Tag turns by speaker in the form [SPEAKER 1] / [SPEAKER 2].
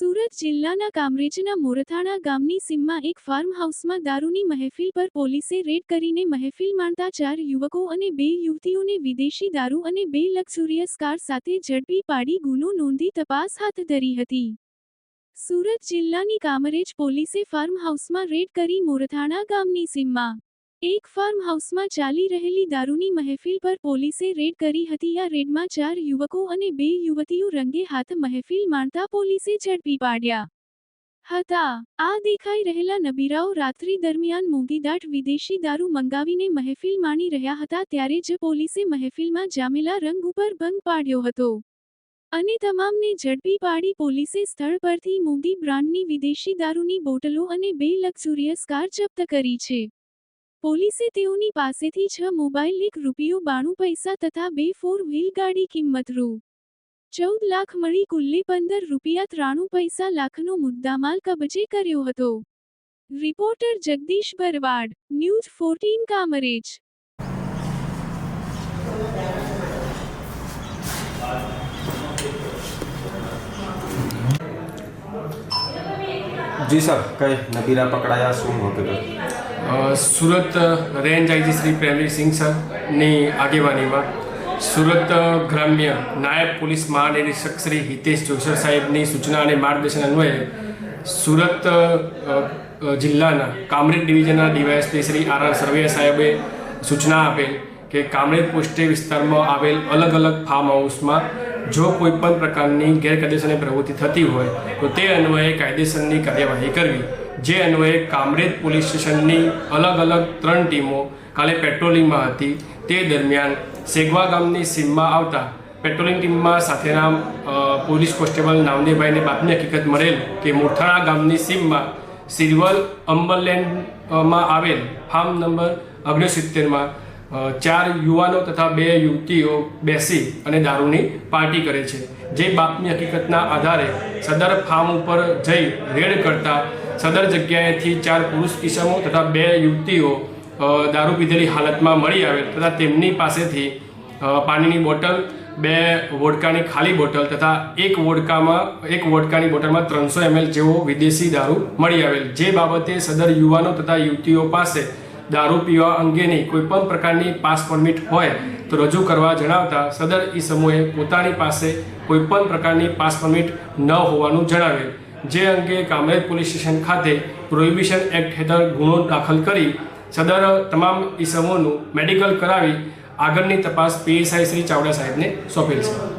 [SPEAKER 1] સુરત જિલ્લાના કામરેજના મોરથાણા ગામની સીમમાં એક ફાર્મ હાઉસમાં દારૂની મહેફિલ પર પોલીસે રેડ કરીને મહેફિલ માણતા ચાર યુવકો અને બે યુવતીઓને વિદેશી દારૂ અને બે લક્ઝુરિયસ કાર સાથે ઝડપી પાડી ગુનો નોંધી તપાસ હાથ ધરી હતી. સુરત જિલ્લાની કામરેજ પોલીસે ફાર્મ હાઉસમાં રેડ કરી મોરથાણા ગામની સીમમાં એક ફાર્મ હાઉસમાં ચાલી રહેલી દારૂની મહેફિલ પર પોલીસે રેડ કરી હતી. આ રેડમાં ચાર યુવકો અને બે યુવતીઓ રંગે હાથ મહેફિલ માણતા પોલીસે ઝડપી પાડ્યા. હતા. આ દેખાઈ રહેલા નબીરાઓ રાત્રિ દરમિયાન મોંઘીદાટ વિદેશી દારૂ મંગાવીને મહેફિલ માણી રહ્યા હતા ત્યારે જ પોલીસે મહેફિલમાં જામેલા રંગ ઉપર ભંગ પાડ્યો હતો. અને તમામને ઝડપી પાડી પોલીસે સ્થળ પરથી મોંઘી બ્રાન્ડની વિદેશી દારૂની બોટલો અને બે લક્ઝુરિયસ કાર જપ્ત કરી છે. પોલીસે તેઓની પાસેથી છ મોબાઈલ, એક રૂપિયો, બાણું પૈસા તથા બે ફોર વ્હીલ ગાડી કિંમત રૂ. ચૌદ લાખ મળી કુલ્લે પંદર રૂપિયા, ત્રાણું પૈસા લાખનો મુદ્દામાલ કબજે કર્યો હતો. Reporter Jagdish Bharwad, news fourteen, Kamrej.
[SPEAKER 2] જી સર, કઈ નબીરા પકડાયા, શું હકીકત
[SPEAKER 3] સુરત રેન્જ આઈજી શ્રી પ્રેમવીરસિંહ સરની આગેવાનીમાં સુરત ગ્રામ્ય નાયબ પોલીસ મહાનિરીક્ષક શ્રી હિતેશ જોશર સાહેબની સૂચના અને માર્ગદર્શન અન્વયે સુરત જિલ્લાના Kamrej ડિવિઝનના DYSP Shri R R Sarvaiya સાહેબે સૂચના આપેલ કે કામરેજ પોસ્ટે વિસ્તારમાં આવેલ અલગ અલગ ફાર્મ હાઉસમાં જો કોઈ પણ પ્રકારની ગેરકાયદેસરની પ્રવૃત્તિ થતી હોય, તો તે અન્વયે કાયદેસરની કાર્યવાહી કરવી. જે અન્વયે કામરેજ પોલીસ સ્ટેશનની અલગ અલગ ત્રણ ટીમો કાલે પેટ્રોલિંગમાં હતી. તે દરમિયાન સેગવા ગામની સીમમાં આવતા પેટ્રોલિંગ ટીમમાં સાથેના પોલીસ કોન્સ્ટેબલ નામદેભાઈને બાતમી હકીકત મળેલ કે મોથાણા ગામની સીમમાં સિલ્વર અંબરલેન્ડમાં આવેલ ફાર્મ નંબર ઓગણસિત્તેરમાં ચાર યુવાનો તથા બે યુવતીઓ બેસી અને દારૂની પાર્ટી કરે છે. જે બાતમી હકીકતના આધારે સદર ફાર્મ ઉપર જઈ રેડ કરતા સદર જગ્યાએથી ચાર પુરુષ કિસમો તથા બે યુવતીઓ દારૂ પીધેલી હાલતમાં મળી આવેલ તથા તેમની પાસેથી પાણીની બોટલ, બે વોડકાની ખાલી બોટલ તથા એક વોડકામાં, એક વોડકાની બોટલમાં ત્રણસો એમએલ જેવો વિદેશી દારૂ મળી આવેલ. જે બાબતે સદર યુવાનો તથા યુવતીઓ પાસે દારૂ પીવા અંગેની કોઈપણ પ્રકારની પાસ પરમિટ હોય તો રજૂ કરવા જણાવતા સદર ઈ સમૂહે પોતાની પાસે કોઈપણ પ્રકારની પાસ પરમિટ ન હોવાનું જણાવેલ. જે અંગે કામરેજ પોલીસ સ્ટેશન ખાતે પ્રોહિબિશન એક્ટ હેઠળ ગુનો દાખલ કરી સદર તમામ ઈસમોનું મેડિકલ કરાવી આગળની તપાસ પીએસઆઈ શ્રી ચાવડા સાહેબને સોંપેલ છે.